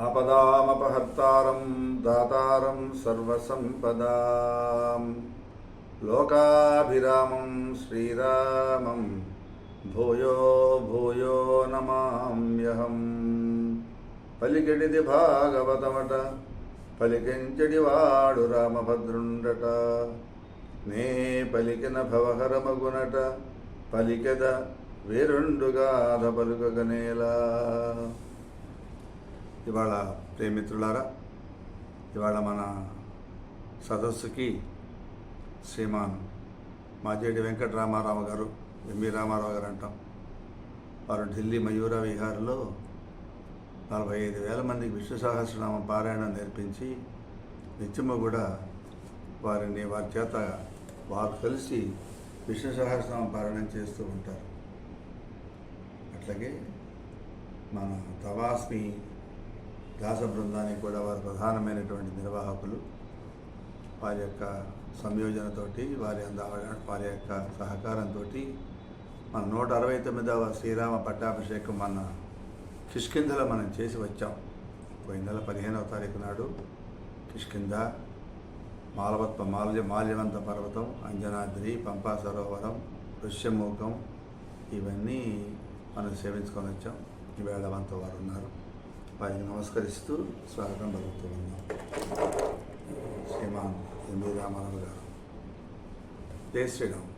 ఆపదామపహర్తారం దాతారం సర్వసంపదా. లోకాభిరామం శ్రీరామం భూయో భూయో నమామ్యహం. పలికెడిది భాగవతమట పలికించడివాడు రామభద్రుండట. నే పలికిన భవహరమగునట పలికెద వేరుండుగాధ పలుకగనేలా. ఇవాళ ప్రేమిత్రులారా ఇవాళ మన సదస్సుకి శ్రీమాన్ మాజేడి వెంకటరామారావు గారు ఎంవి రామారావు గారు అంటాం. వారు ఢిల్లీ మయూర విహార్లో నలభై ఐదు వేల మందికి విష్ణు సహస్రనామ పారాయణం నేర్పించి నిత్యము కూడా వారిని వారి చేత వారు కలిసి విష్ణు సహస్రనామ పారాయణం చేస్తూ ఉంటారు. అట్లాగే మన తవాస్మి దాస బృందానికి కూడా వారు ప్రధానమైనటువంటి నిర్వాహకులు. వారి యొక్క సంయోజనతోటి వారి అంద వారి యొక్క సహకారంతో మన నూట అరవై తొమ్మిదవ శ్రీరామ పట్టాభిషేకం మన కిష్కింధలో మనం చేసి వచ్చాం. పోయిన నెల పదిహేనవ తారీఖు నాడు కిష్కింద మాలవత్వ మాల్య మాల్యవంత పర్వతం అంజనాద్రి పంపా సరోవరం ఋష్యమూకం ఇవన్నీ మనం సేవించుకొని వచ్చాం. ఈవేళ మనతో వారు ఉన్నారు. వారికి నమస్కరిస్తూ స్వాగతం పలుకుతూ ఉన్నాం. శ్రీమాన్ ఎంవి రామారావు గారు. జై శ్రీరామ్.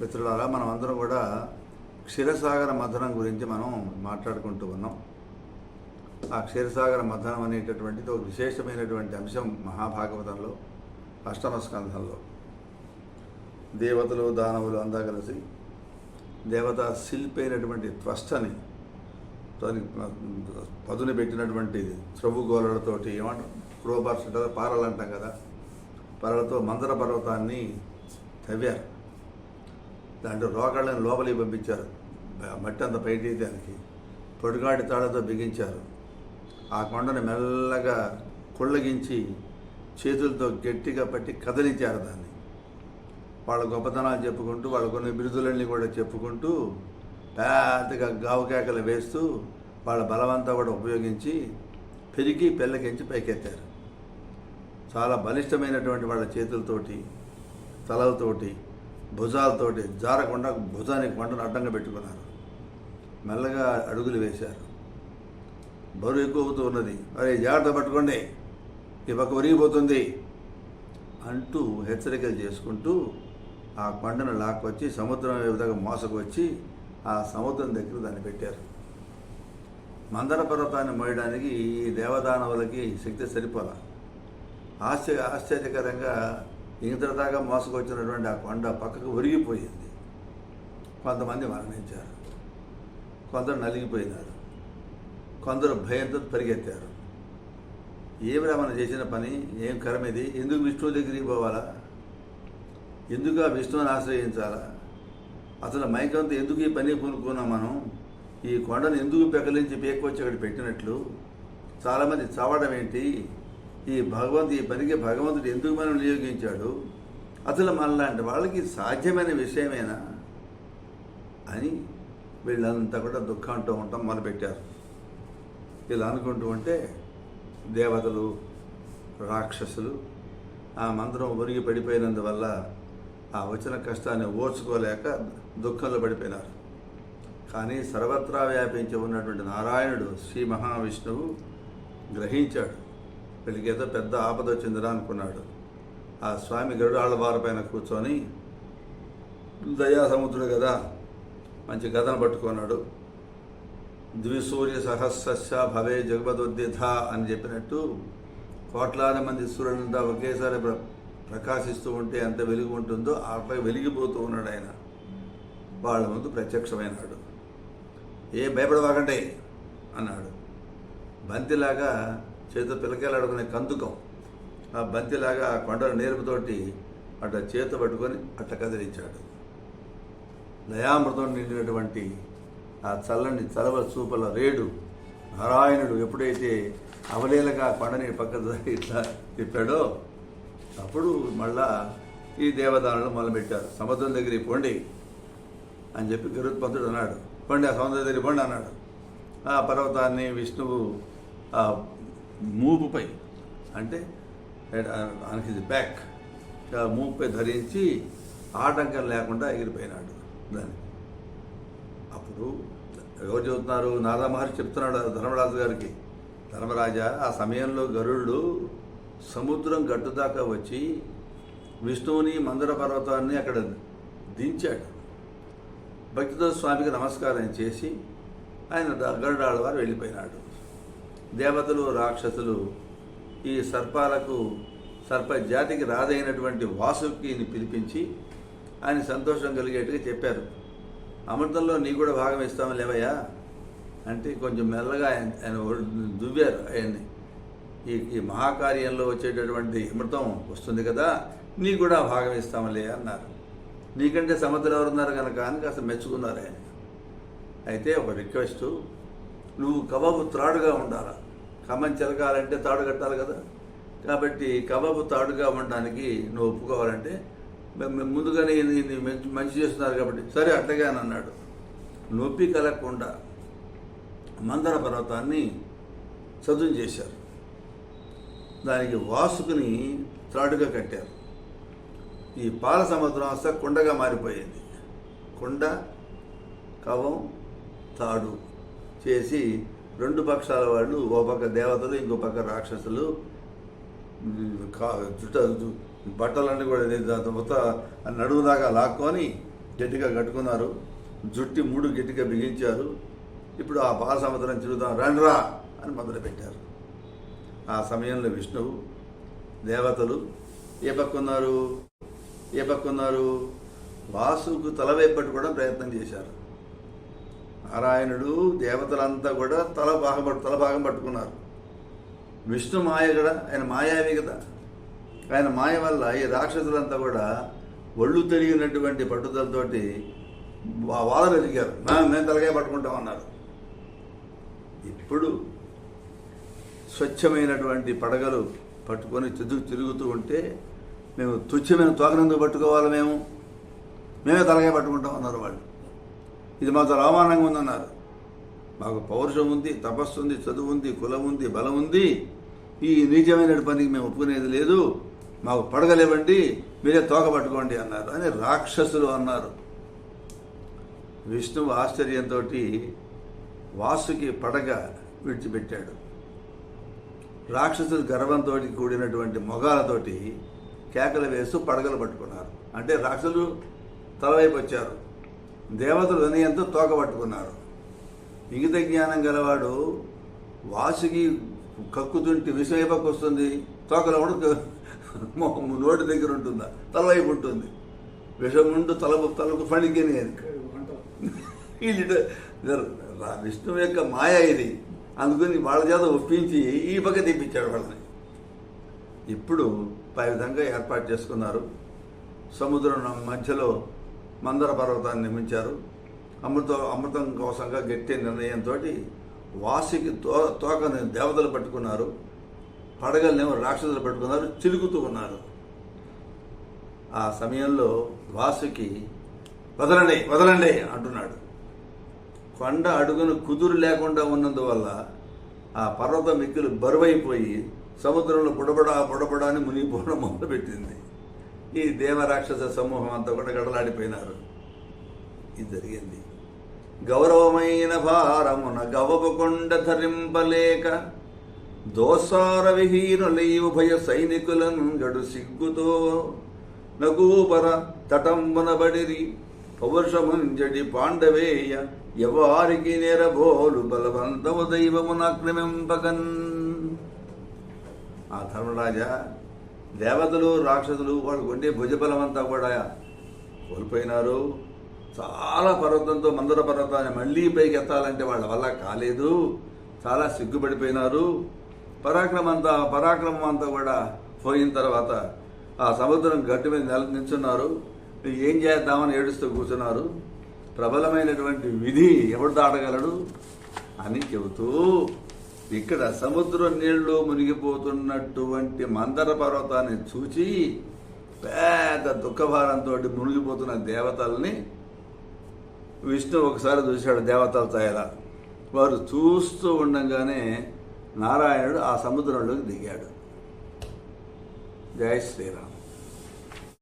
మిత్రులారా మనం అందరం కూడా క్షీరసాగర మథనం గురించి మనం మాట్లాడుకుంటూ ఉన్నాం. ఆ క్షీరసాగర మథనం అనేటటువంటిది ఒక విశేషమైనటువంటి అంశం మహాభాగవతంలో అష్టమ స్కంధంలో దేవతలు దానవులు అందా కలిసి దేవత శిల్పైనటువంటి త్వష్టని దానికి పదును పెట్టినటువంటి త్రవ్వుగోలలతోటి ఏమంటారు? క్రోబార్స్ కదా పారలు అంటాం కదా. పారలతో మందర పర్వతాన్ని తవ్వారు. దాంట్లో రోగాళ్ళని లోపలికి పంపించారు. మట్టి అంత పైకి దానికి పొడిగాడి తాళతో బిగించారు. ఆ కొండను మెల్లగా కుళ్ళగించి చేతులతో గట్టిగా పట్టి కదిలించారు దాన్ని. వాళ్ళ గొప్పతనాలు చెప్పుకుంటూ వాళ్ళ కొన్ని బిరుదులన్నీ కూడా చెప్పుకుంటూ పెద్దగా గావకేకలు వేస్తూ వాళ్ళ బలమంతా కూడా ఉపయోగించి పెరిగి పెళ్ళకించి పైకెత్తారు. చాలా బలిష్టమైనటువంటి వాళ్ళ చేతులతోటి తలలతోటి భుజాలతోటి జారకుండా భుజానికి కొండను అడ్డంగా పెట్టుకున్నారు. మెల్లగా అడుగులు వేశారు. బరువు ఎక్కువ అవుతూ ఉన్నది. అరే జాగ్రత్త పట్టుకోండి. ఈ పక్క ఒరిగిపోతుంది. అంటూ హెచ్చరికలు చేసుకుంటూ ఆ కొండను లాక్కొచ్చి సముద్రం విధంగా మోసకొచ్చి ఆ సముద్రం దగ్గర దాన్ని పెట్టారు. మందర పర్వతాన్ని మోయడానికి ఈ దేవదానవులకి శక్తి సరిపోలా. ఆశ్చర్య ఆశ్చర్యకరంగా ఇంతదాకా మోసుకొచ్చినటువంటి ఆ కొండ పక్కకు ఒరిగిపోయింది. కొంతమంది మరణించారు. కొందరు నలిగిపోయినారు. కొందరు భయంతో పరిగెత్తారు. ఏమి మనం చేసిన పని? ఏం కరం ఇది? ఎందుకు విష్ణువు దగ్గరికి పోవాలా? ఎందుకు ఆ విష్ణువుని ఆశ్రయించాలా? అసలు మైకంతో ఎందుకు ఈ పని కొనుక్కున్నాం మనం? ఈ కొండను ఎందుకు పెకలించి పేకొచ్చి అక్కడ పెట్టినట్లు? చాలామంది చావడం ఏంటి? ఈ భగవంతు ఈ పనికి భగవంతుడు ఎందుకు మనం నియోగించాడు అసలు మనలాంటి వాళ్ళకి సాధ్యమైన విషయమేనా? అని వీళ్ళంతా కూడా దుఃఖం అంటూ ఉంటాం మొదలుపెట్టారు. ఇలా అనుకుంటూ ఉంటే దేవతలు రాక్షసులు ఆ మంత్రం ఒరిగి పడిపోయినందువల్ల ఆ వచ్చిన కష్టాన్ని ఓర్చుకోలేక దుఃఖంలో పడిపోయినారు. కానీ సర్వత్రా వ్యాపించి ఉన్నటువంటి నారాయణుడు శ్రీ మహావిష్ణువు గ్రహించాడు. వీళ్ళకేదో పెద్ద ఆపద వచ్చిందిరా అనుకున్నాడు. ఆ స్వామి గరుడాళ్ళ పైన కూర్చొని దయాసముద్రుడు కదా మంచి గదను పట్టుకున్నాడు. ద్విసూర్య సహస్రశ భవే జగవదోద్యథ అని చెప్పినట్టు కోట్లాది మంది సూర్యులంతా ఒకేసారి ప్రకాశిస్తూ ఉంటే ఎంత వెలుగు ఉంటుందో అట్లా వెలిగిపోతూ ఉన్నాడు ఆయన. వాళ్ళ ముందు ప్రత్యక్షమైనాడు. ఏ భయపడవాకండి అన్నాడు. బంతిలాగా చేతితో పిల్లకాయలాడుకునే కందుకం ఆ బంతిలాగా ఆ కొండల నేర్పుతోటి అట్లా చేత పట్టుకొని అట్ట కదిలించాడు. దయామృతం నిండినటువంటి ఆ చల్లని చలవ చూపల రేడు నారాయణుడు ఎప్పుడైతే అవలేలగా కొండని పక్క ఇట్లా తిప్పాడో అప్పుడు మళ్ళా ఈ దేవదానులు మొదలుపెట్టారు. సముద్రం దగ్గరికి పోండి అని చెప్పి గరుత్పంతుడు అన్నాడు. పండి ఆ సముద్రం దగ్గర పండి అన్నాడు. ఆ పర్వతాన్ని విష్ణువు ఆ మూపుపై అంటే బ్యాక్ మూపుపై ధరించి ఆటంకం లేకుండా ఎగిరిపోయినాడు దాన్ని. అప్పుడు ఎవరు చెబుతున్నారు? నారద మహర్షి చెప్తున్నాడు ధర్మరాజు గారికి. ధర్మరాజా ఆ సమయంలో గరుడు సముద్రం గట్టు దాకా వచ్చి విష్ణువుని మందర పర్వతాన్ని అక్కడ దించాడు. భక్తితో స్వామికి నమస్కారం చేసి ఆయన ద- గరుడాళ్ళ వారు వెళ్ళిపోయినాడు. దేవతలు రాక్షసులు ఈ సర్పాలకు సర్ప జాతికి రాదైనటువంటి వాసుకిని పిలిపించి ఆయన సంతోషం కలిగేట్టుగా చెప్పారు. అమృతంలో నీ కూడా భాగం ఇస్తామని లేవయ్యా? అంటే కొంచెం మెల్లగా ఆయన ఆయన దువ్వారు ఆయన్ని. ఈ ఈ మహాకార్యంలో వచ్చేటటువంటి అమృతం వస్తుంది కదా నీ కూడా భాగం ఇస్తామలే అన్నారు. నీకంటే సమర్థులు ఎవరున్నారు కనుక? అని కాస్త మెచ్చుకున్నారు ఆయన. అయితే ఒక రిక్వెస్ట్ నువ్వు కబాబు త్రాడుగా ఉండాలా? ఖమ్మం చిలకాలంటే తాడు కట్టాలి కదా. కాబట్టి కబాబు తాడుగా ఉండడానికి నువ్వు ఒప్పుకోవాలంటే మేము ముందుగానే మంచి మంచి చేస్తున్నారు కాబట్టి సరే అట్టగా అని అన్నాడు. నొప్పి కలగకుండా మందర పర్వతాన్ని చదువు చేశారు. దానికి వాసుకుని త్రాడుగా కట్టారు. ఈ పాల సముద్రం అంతా కుండగా మారిపోయింది. కుండ కవం తాడు చేసి రెండు పక్షాల వాళ్ళు ఓ పక్క దేవతలు ఇంకో పక్క రాక్షసులు కా- జుట్ట బట్టలన్నీ కూడా ఇది మొత్తం నడుము దాకా లాక్కొని గట్టిగా కట్టుకున్నారు. జుట్టి మూడు గట్టిగా బిగించారు. ఇప్పుడు ఆ పాల సముద్రం తిరుగుదాం రండ్రా అని మొదలుపెట్టారు. ఆ సమయంలో విష్ణువు దేవతలు ఏ పక్కన్నారు ఏ పక్కన్నారు వాసుకు వాసుకు తలవైపట్టు కూడా ప్రయత్నం చేశారు. నారాయణుడు దేవతలంతా కూడా తల భాగం పట్టు తల భాగం పట్టుకున్నారు. విష్ణు మాయ కూడా ఆయన మాయావి కదా. ఆయన మాయ వల్ల ఈ రాక్షసులంతా కూడా ఒళ్ళు తెలియనటువంటి పట్టుదలతోటి వా- వాదన ఎదిగారు మేము తలకాయ పట్టుకుంటామన్నారు ఇప్పుడు స్వచ్ఛమైనటువంటి పడగలు పట్టుకొని తిరుగు తిరుగుతూ ఉంటే మేము తుచ్చమైన తోకనందుకు పట్టుకోవాలి మేము. మేమే తలకాయ పట్టుకుంటాం అన్నారు వాళ్ళు. ఇది మాతో అవమానంగా ఉందన్నారు. మాకు పౌరుషం ఉంది తపస్సు ఉంది చదువు ఉంది కులం ఉంది బలం ఉంది. ఈ నీచమైన పనికి మేము ఒప్పుకునేది లేదు. మాకు పడగలేవండి మీరే తోక పట్టుకోండి అన్నారు అని రాక్షసులు అన్నారు. విష్ణువు ఆశ్చర్యంతో వాసుకి పడగ విడిచిపెట్టాడు. రాక్షసులు గర్వంతో కూడినటువంటి మొగాలతోటి కేకలు వేస్తూ పడగలు పట్టుకున్నారు. అంటే రాక్షసులు తలవైపు వచ్చారు. దేవతలు వినయంతో తోక పట్టుకున్నారు. ఇంగిత జ్ఞానం గలవాడు వాసుకి కక్కుతుంటే విషం ఏ పక్క వస్తుంది. తోకలో కూడా నోటి దగ్గర ఉంటుందా? తలవైపు ఉంటుంది. విషం ఉండు తల తలకు వీళ్ళు రా- విష్ణువు యొక్క మాయ ఇది. అందుకని వాళ్ళ చేత ఒప్పించి ఈ పక్క తెప్పించాడు వాళ్ళని. ఇప్పుడు పై విధంగా ఏర్పాటు చేసుకున్నారు. సముద్రం మధ్యలో మందర పర్వతాన్ని నిర్మించారు. అమృత అమృతం కోసంగా గట్టి నిర్ణయంతో వాసికి తో తోకని దేవతలు పట్టుకున్నారు. పడగలనేమో రాక్షసులు పట్టుకున్నారు. చిలుకుతూ ఉన్నారు. ఆ సమయంలో వాసుకి వదలండి వదలండి అంటున్నాడు. కొండ అడుగును కుదురు లేకుండా ఉన్నందువల్ల ఆ పర్వత మిక్కులు బరువైపోయి సముద్రంలో బుడబడా బుడబడా అని మునిగిపోవడం మొదలుపెట్టింది. ఈ దేవరాక్షస సమూహం అంతా కూడా గడలాడిపోయినారు. ఇది జరిగింది. గౌరవమైన భారమున గవపకొండ ధరింపలేక దోసార విహీనులై ఉభయ సైనికులను గడు సిగ్గుతో నగూపర తటంబనబడిరి. పౌరుషముంజడి పాండవేయ ఎవరికి నెరబోలు బలవంతము దైవమునక్రమింపగన్ ఆ ధర్మరాజా దేవతలు రాక్షసులు వాళ్ళు ఉండే భుజబలం అంతా కూడా కోల్పోయినారు. చాలా పర్వతంతో మందర పర్వతాన్ని మళ్ళీ పైకి ఎత్తాలంటే వాళ్ళ వల్ల కాలేదు. చాలా సిగ్గుపడిపోయినారు. పరాక్రమం అంతా పరాక్రమం అంతా కూడా పోయిన తర్వాత ఆ సముద్రం గట్టి మీద నెల నిల్చున్నారు. ఏం చేద్దామని ఏడుస్తూ కూర్చున్నారు. ప్రబలమైనటువంటి విధి ఎవడు దాటగలడు? అని చెబుతూ ఇక్కడ సముద్ర నీళ్ళు మునిగిపోతున్నటువంటి మందర పర్వతాన్ని చూచి పెద్ద దుఃఖభారంతో మునిగిపోతున్న దేవతల్ని విష్ణు ఒకసారి చూశాడు దేవతలతో ఎలా వారు చూస్తూ ఉండగానే నారాయణుడు ఆ సముద్రంలోకి దిగాడు. జై శ్రీరామ్.